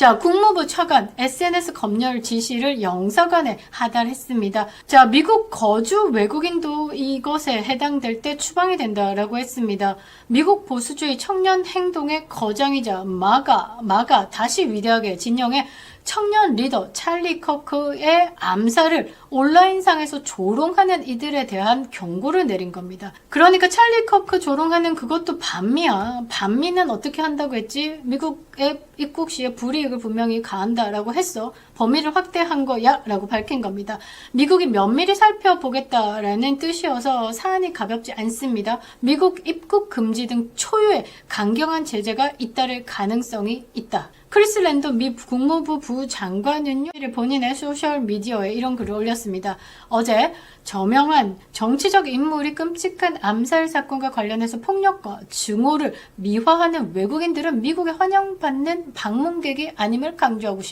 자, 국무부 차관 SNS 검열 지시를 영사관에 하달했습니다. 자, 미국 거주 외국인도 이것에 해당될 때 추방이 된다라고 했습니다. 미국 보수주의 청년 행동의 거장이자 마가, 마가 다시 위대하게 진영의 청년 리더 찰리 커크의 암살을 온라인상에서 조롱하는 이들에 대한 경고를 내린 겁니다. 그러니까 찰리 커크 조롱하는 그것도 반미야. 반미는 어떻게 한다고 했지? 미국의 입국 시에 불이익 을 분명히 가한다라고 했어. 범위를 확대한 거야 라고 밝힌 겁니다. 미국이 면밀히 살펴보겠다라는 뜻이어서 사안이 가볍지 않습니다. 미국 입국 금지 등 초유의 강경한 제재가 잇따를 가능성이 있다. 크리스 랜더 미 국무부 부장관은요, 본인의 소셜미디어에 이런 글을 올렸습니다. 어제 저명한 정치적 인물이 끔찍한 암살 사건과 관련해서 폭력과 증오를 미화하는 외국인들은 미국에 환영받는 방문객이 아님을 강조하고 싶다.